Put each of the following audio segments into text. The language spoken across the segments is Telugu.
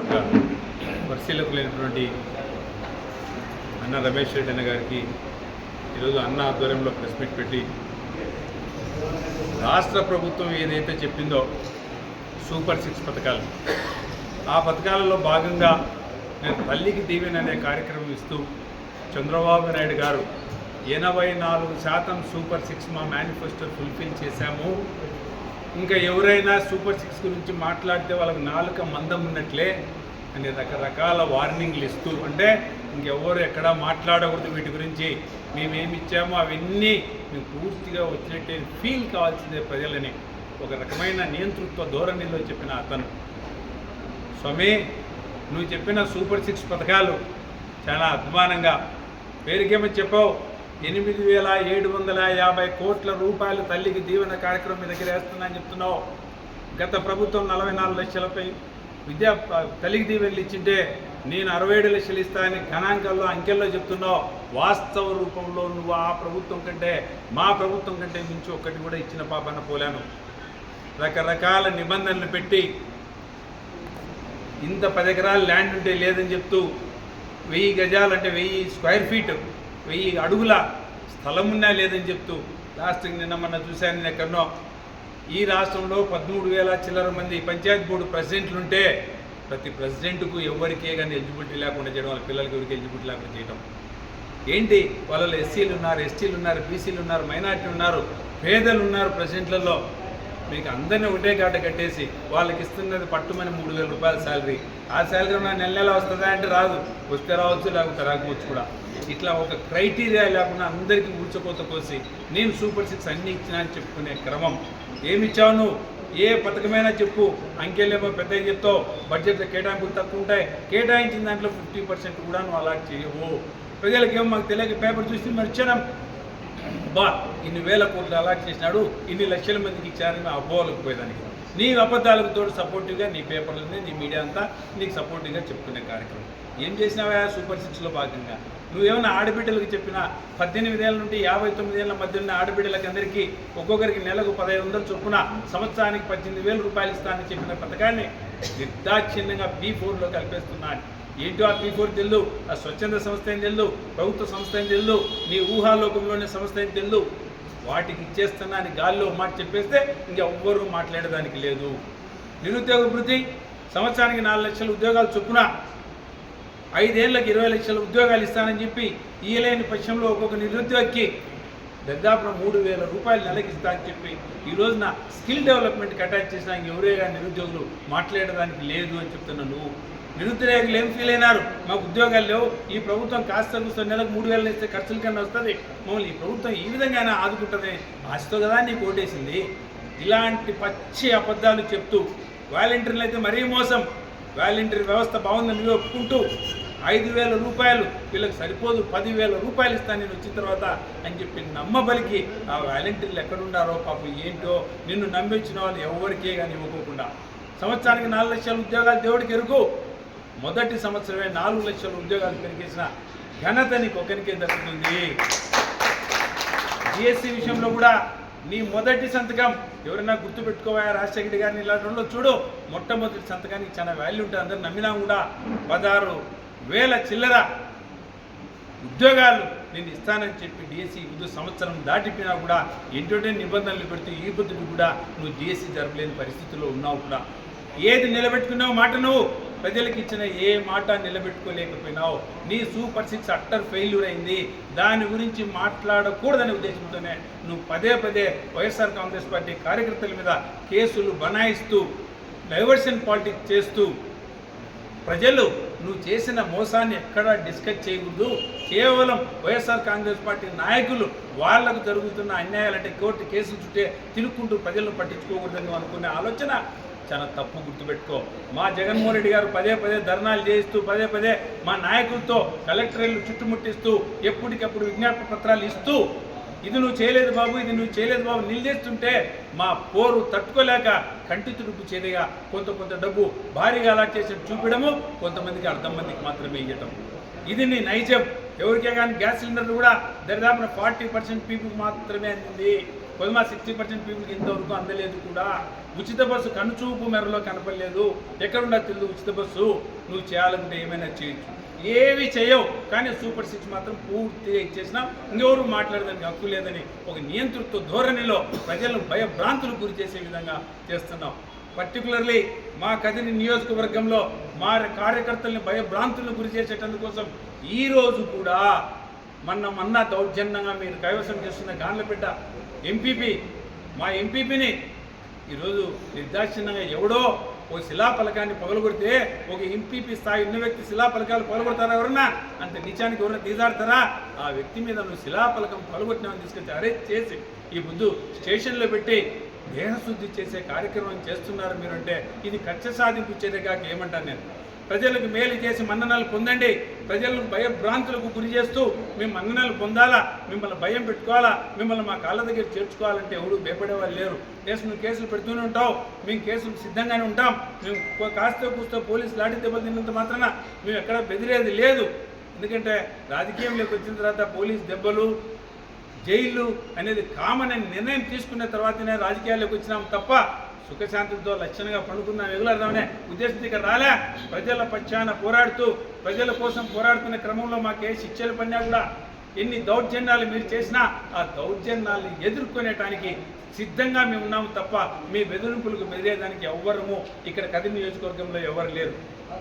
ఒక పరిశీలకులైనటువంటి అన్న రమేష్ రెడ్డి అన్న గారికి ఈరోజు అన్న ఆధ్వర్యంలో ప్రెస్ మీట్ పెట్టి రాష్ట్ర ప్రభుత్వం ఏదైతే చెప్పిందో సూపర్ సిక్స్ పథకాలు. ఆ పథకాలలో భాగంగా నేను తల్లికి దీవెన అనే కార్యక్రమం ఇస్తూ చంద్రబాబు నాయుడు గారు ఎనభై నాలుగు శాతం సూపర్ సిక్స్ మా మేనిఫెస్టో ఫుల్ఫిల్ చేశాము. ఇంకా ఎవరైనా సూపర్ సిక్స్ గురించి మాట్లాడితే వాళ్ళకి నాలుక మందం ఉన్నట్లే అని రకరకాల వార్నింగ్లు ఇస్తూ అంటే ఇంకెవరు ఎక్కడా మాట్లాడకూడదు వీటి గురించి. మేమేమి ఇచ్చామో అవన్నీ మేము పూర్తిగా వచ్చినట్టే ఫీల్ కావాల్సిందే ప్రజలని. ఒక రకమైన నియంతృత్వ ధోరణిలో చెప్పిన అతను. స్వామి నువ్వు చెప్పిన సూపర్ సిక్స్ పథకాలు చాలా అభిమానంగా పేరుకేమో చెప్పావు? ఎనిమిది వేల ఏడు వందల యాభై కోట్ల రూపాయలు తల్లికి దీవెన కార్యక్రమం మీ దగ్గర వేస్తుందని చెప్తున్నావు. గత ప్రభుత్వం నలభై నాలుగు లక్షలపై విద్యా తల్లికి దీవెనలు ఇచ్చింటే నేను అరవై ఏడు లక్షలు ఇస్తానని గణాంకాల్లో అంకెల్లో చెప్తున్నావు. వాస్తవ రూపంలో నువ్వు ఆ ప్రభుత్వం కంటే మా ప్రభుత్వం కంటే మించి ఒక్కటి కూడా ఇచ్చిన పాపన పోలాను. రకరకాల నిబంధనలు పెట్టి ఇంత పది ఎకరాల ల్యాండ్ ఉంటే లేదని చెప్తూ వెయ్యి గజాలు అంటే వెయ్యి స్క్వేర్ ఫీట్ వెయ్యి అడుగుల స్థలం ఉన్నా లేదని చెప్తూ లాస్ట్కి నిన్న మొన్న చూశాను నేను ఎక్కడనో. ఈ రాష్ట్రంలో పదమూడు వేల చిల్లర మంది పంచాయతీ బోర్డు ప్రెసిడెంట్లు ఉంటే ప్రతి ప్రెసిడెంట్కు ఎవరికే కానీ ఎలిజిబిలిటీ లేకుండా చేయడం వాళ్ళ పిల్లలకి ఎవరికి ఎలిజిబిలిటీ లేకుండా చేయడం. ఏంటి? వాళ్ళలో ఎస్సీలు ఉన్నారు ఎస్టీలు ఉన్నారు బీసీలు ఉన్నారు మైనార్టీ ఉన్నారు పేదలు ఉన్నారు ప్రెసిడెంట్లలో. మీకు అందరినీ ఒకటే కాట కట్టేసి వాళ్ళకి ఇస్తున్నది పట్టుమని మూడు వేల రూపాయల శాలరీ ఆ శాలరీ నా నెల నెల వస్తుందా అంటే రాదు. వస్తే రావచ్చు లేకపోతే రాకపోవచ్చు కూడా. ఇట్లా ఒక క్రైటీరియా లేకుండా అందరికీ ఊచకోత కోసి నేను సూపర్ సిక్స్ అన్ని ఇచ్చినా అని చెప్పుకునే క్రమం. ఏమిచ్చావు నువ్వు? ఏ పథకమైనా చెప్పు. అంకెళ్ళేమో పెద్ద చెప్తావు? బడ్జెట్లో కేటాయింపులు తక్కువ ఉంటాయి. కేటాయించిన దాంట్లో ఫిఫ్టీ పర్సెంట్ కూడా నువ్వు అలాట్ చేయవు. ప్రజలకేమో మాకు తెలియక పేపర్ చూసి మరి బా ఇన్ని వేల కోట్లు అలాట్ చేసినాడు ఇన్ని లక్షల మందికి ఇచ్చారని అబ్బోలకు పోయేదానికి. నీ అబద్ధాలకు తోడు సపోర్టివ్గా నీ పేపర్లని నీ మీడియా అంతా నీకు సపోర్టివ్గా చెప్పుకునే కార్యక్రమం. ఏం చేసినావా సూపర్ సిక్స్లో భాగంగా? నువ్వేమైనా ఆడబిడ్డలకు చెప్పినా పద్దెనిమిది ఏళ్ళ నుండి యాభై తొమ్మిది ఏళ్ళ మధ్య ఉన్న ఆడబిడ్డలకి అందరికీ ఒక్కొక్కరికి నెలకు పదహైదు వందలు చొప్పున సంవత్సరానికి పద్దెనిమిది వేల రూపాయలు ఇస్తానని చెప్పిన పథకాన్ని నిర్దాక్షిణ్యంగా బీ ఫోర్లో కలిపేస్తున్నాను ఏంటో ఆ పీ ఫోర్ తెల్లు ఆ స్వచ్ఛంద సంస్థ ఏం తెల్లు ప్రభుత్వ సంస్థ ఏం తెల్లు నీ ఊహాలోకంలోనే సంస్థ ఏం తెల్లు? వాటికి ఇచ్చేస్తున్నా అని గాల్లో మాట చెప్పేస్తే ఇంకెవ్వరూ మాట్లాడేదానికి లేదు. నిరుద్యోగ వృద్ధి సంవత్సరానికి నాలుగు లక్షల ఉద్యోగాలు చొప్పున ఐదేళ్ళకు ఇరవై లక్షల ఉద్యోగాలు ఇస్తానని చెప్పి ఇయ్యలేని పక్షంలో ఒక్కొక్క నిరుద్యోగికి దాదాపు మూడు వేల రూపాయలు నెలకి ఇస్తా అని చెప్పి ఈ రోజున స్కిల్ డెవలప్మెంట్కి అటాచ్ చేసిన ఎవరే కానీ నిరుద్యోగులు మాట్లాడడానికి లేదు అని చెప్తున్నా నువ్వు. నిరుద్యోగులు ఏం ఫీల్ అయినారు? మాకు ఉద్యోగాలు లేవు. ఈ ప్రభుత్వం కాస్త కూస్త నెలకు మూడు వేలు ఇస్తే ఖర్చుల కన్నా వస్తుంది. మమ్మల్ని ఈ ప్రభుత్వం ఈ విధంగానే ఆదుకుంటుంది. ఆశతో కదా నీకు ఓటేసింది. ఇలాంటి పచ్చి అబద్ధాలు చెప్తూ వాలంటీర్లు అయితే మరీ మోసం. వాలంటీర్ వ్యవస్థ బాగుందని ఒప్పుకుంటూ ఐదు వేల రూపాయలు వీళ్ళకి సరిపోదు. పదివేల రూపాయలు ఇస్తాను నేను వచ్చిన తర్వాత అని చెప్పి నమ్మబలికి ఆ వాలంటీర్లు ఎక్కడున్నారో పాపం ఏంటో నిన్ను నమ్మించిన వాళ్ళు ఎవరికే కానీ ఇవ్వకోకుండా. సంవత్సరానికి నాలుగు లక్షల ఉద్యోగాలు దేవుడికి ఎరుగు మొదటి సంవత్సరమే నాలుగు లక్షల ఉద్యోగాలు పెరిగేసిన ఘనత నీకు ఒకరికే దక్కుతుంది. జిఎస్సి విషయంలో కూడా నీ మొదటి సంతకం ఎవరైనా గుర్తుపెట్టుకోవా రాజశేఖర గారిని ఇలాంటి చూడు. మొట్టమొదటి సంతకానికి చాలా వాల్యూ ఉంటుంది. అందరు నమ్మినా కూడా పదహారు వేల చిల్లర ఉద్యోగాలు నేను ఇస్తానని చెప్పి డిఎస్సి ముందు సంవత్సరం దాటిపోయినా కూడా ఎటువంటి నిబంధనలు పెడితే ఈ బుద్ధుడు కూడా నువ్వు డిఎస్సి జరపలేని పరిస్థితిలో ఉన్నావు కూడా. ఏది నిలబెట్టుకున్నావు? మాట నువ్వు. ప్రజలకు ఇచ్చిన ఏ మాట నిలబెట్టుకోలేకపోయినావు? నీ సూపర్ సిక్స్ అట్టర్ ఫెయిల్యూర్ అయింది. దాని గురించి మాట్లాడకూడదనే ఉద్దేశంతోనే నువ్వు పదే పదే వైఎస్ఆర్ కాంగ్రెస్ పార్టీ కార్యకర్తల మీద కేసులు బనాయిస్తూ డైవర్షన్ పాలిటిక్స్ చేస్తూ ప్రజలు నువ్వు చేసిన మోసాన్ని ఎక్కడా డిస్కస్ చేయకూడదు. కేవలం వైఎస్ఆర్ కాంగ్రెస్ పార్టీ నాయకులు వాళ్ళకు జరుగుతున్న అన్యాయాలంటే కోర్టు కేసులు చుట్టే తిరుక్కుంటూ ప్రజలను పట్టించుకోకూడదని అనుకునే ఆలోచన. చాలా తప్పు గుర్తుపెట్టుకో. మా జగన్మోహన్ రెడ్డి గారు పదే పదే ధర్నాలు చేయిస్తూ పదే పదే మా నాయకులతో కలెక్టరేట్లు చుట్టుముట్టిస్తూ ఎప్పటికప్పుడు విజ్ఞాపన పత్రాలు ఇస్తూ ఇది నువ్వు చేయలేదు బాబు ఇది నువ్వు చేయలేదు బాబు నిలిచేస్తుంటే మా పోరు తట్టుకోలేక కంటి తుడుపు చేదిగా కొంత కొంత డబ్బు భారీగా అలా చేసి చూపించడము కొంతమందికి అర్థం మందికి మాత్రమే ఇవ్వటం ఇది నీ నైజం. ఎవరికే కానీ గ్యాస్ సిలిండర్లు కూడా దరిదాపున ఫార్టీ పర్సెంట్ పీపుల్ మాత్రమే అందింది. కొద్దిమా సిక్స్టీ పర్సెంట్ పీపుల్కి ఇంతవరకు అందలేదు కూడా ఉచిత బస్సు కనుచూపు మెరలో కనపడలేదు. ఎక్కడున్నా తెలియదు ఉచిత బస్సు. నువ్వు చేయాలంటే ఏమైనా చేయొచ్చు. ఏవి చేయవు. కానీ సూపర్ సిక్స్ మాత్రం పూర్తిగా ఇచ్చేసినా. ఇంకెవరు మాట్లాడడానికి హక్కు లేదని ఒక నియంతృత్వ ధోరణిలో ప్రజలను భయభ్రాంతులకు గురి చేసే విధంగా చేస్తున్నాం. పర్టికులర్లీ మా కదిరి నియోజకవర్గంలో మా కార్యకర్తల్ని భయభ్రాంతులను గురి చేసేటందుకోసం ఈ రోజు కూడా మొన్న మొన్న దౌర్జన్యంగా మీరు కైవసం చేస్తున్న గాండ్లపేట ఎంపీపీ మా ఎంపీపీని ఈరోజు నిర్దాక్షిణ్యంగా ఎవడో ఓ శిలా పలకాన్ని పగలగొడితే ఒక ఎంపీపీ స్థాయి ఉన్న వ్యక్తి శిలా పలకాలు పగలగొడతారా ఎవరన్నా? అంత నిజానికి ఎవరన్నా తీదాడతారా ఆ వ్యక్తి మీద నువ్వు శిలాఫలకం పగలగొట్టినామని తీసుకొచ్చి అరెస్ట్ చేసి ఈ ముందు స్టేషన్లో పెట్టి దేహశుద్ధి చేసే కార్యక్రమం చేస్తున్నారు మీరంటే ఇది కక్ష సాధింపు చర్యగా ఏమంటాను నేను? ప్రజలకు మేలు చేసి మన్ననలు పొందండి. ప్రజలను భయభ్రాంతులకు గురి చేస్తూ మేము మన్ననలు పొందాలా? మిమ్మల్ని భయం పెట్టుకోవాలా? మిమ్మల్ని మా కాళ్ళ దగ్గర చేర్చుకోవాలంటే ఎవరు భయపడేవాళ్ళు లేరు. కేసు నువ్వు కేసులు పెడుతూనే ఉంటావు మేము కేసులు సిద్ధంగానే ఉంటాం. మేము కాస్తో కూస్తో పోలీసు లాఠీ దెబ్బలు తిన్నంత మాత్రాన మేము ఎక్కడ బెదిరేది లేదు. ఎందుకంటే రాజకీయంలోకి వచ్చిన తర్వాత పోలీస్ దెబ్బలు జైలు అనేది కామన్ అని నిర్ణయం తీసుకున్న తర్వాతనే రాజకీయాల్లోకి వచ్చినాం తప్ప సుఖశాంతితో లక్షణంగా పండుకుందాం ఎగులాడదామనే ఉద్దేశంతో ఇక్కడ రాలే. ప్రజల పక్షాన పోరాడుతూ ప్రజల కోసం పోరాడుతున్న క్రమంలో మాకు ఏ శిక్షలు పడినా కూడా ఎన్ని దౌర్జన్యాలు మీరు చేసినా ఆ దౌర్జన్యాలను ఎదుర్కొనేటానికి సిద్ధంగా మేము ఉన్నాము తప్ప మీ బెదిరింపులకు బెదిరేదానికి ఎవ్వరము ఇక్కడ కదిరి నియోజకవర్గంలో ఎవరు లేరు.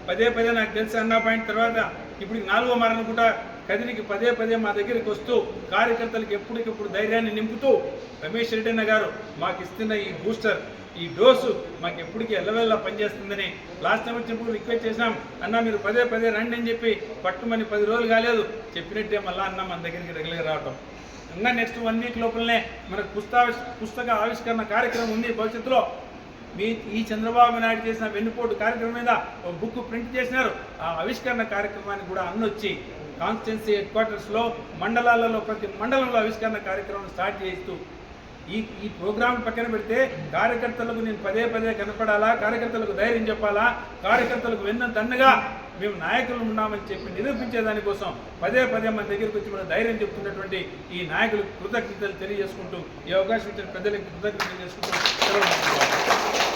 పదే పదే నాకు తెలిసి అన్న పాయింట్ తర్వాత ఇప్పుడు నాలుగో మారం కూడా కదిరికి పదే పదే మా దగ్గరికి వస్తూ కార్యకర్తలకు ఎప్పటికప్పుడు ధైర్యాన్ని నింపుతూ రమేష్ రెడ్డి అన్న గారు మాకు ఇస్తున్న ఈ బూస్టర్ ఈ డోసు మాకు ఎప్పటికీ ఎల్లవెల్లా పనిచేస్తుందని లాస్ట్ టైం వచ్చినప్పుడు రిక్వెస్ట్ చేశాం అన్న మీరు పదే పదే రండి అని చెప్పి పట్టుమని పది రోజులు కాలేదు. చెప్పినట్టే మళ్ళీ అన్న మన దగ్గరికి రెగ్యులర్గా రావటం. ఇంకా నెక్స్ట్ వన్ వీక్ లోపలనే మనకు పుస్తక పుస్తక ఆవిష్కరణ కార్యక్రమం ఉంది భవిష్యత్తులో. మీ ఈ చంద్రబాబు నాయుడు చేసిన వెన్నుపోటు కార్యక్రమం మీద ఒక బుక్ ప్రింట్ చేసినారు. ఆ ఆవిష్కరణ కార్యక్రమానికి కూడా అన్నొచ్చి కాన్స్టిట్యున్సీ హెడ్ క్వార్టర్స్లో మండలాలలో ప్రతి మండలంలో ఆవిష్కరణ కార్యక్రమం స్టార్ట్ చేస్తూ ఈ ఈ ప్రోగ్రాం పక్కన పెడితే కార్యకర్తలకు నేను పదే పదే కనపడాలా కార్యకర్తలకు ధైర్యం చెప్పాలా కార్యకర్తలకు వెన్న మేము నాయకులు ఉన్నామని చెప్పి నిరూపించే దానికోసం పదే పదే మన దగ్గరికి వచ్చి మన ధైర్యం చెప్తున్నటువంటి ఈ నాయకులకు కృతజ్ఞతలు తెలియజేసుకుంటూ ఈ అవకాశం ఇచ్చిన ప్రజలకు కృతజ్ఞతలు చేసుకుంటూ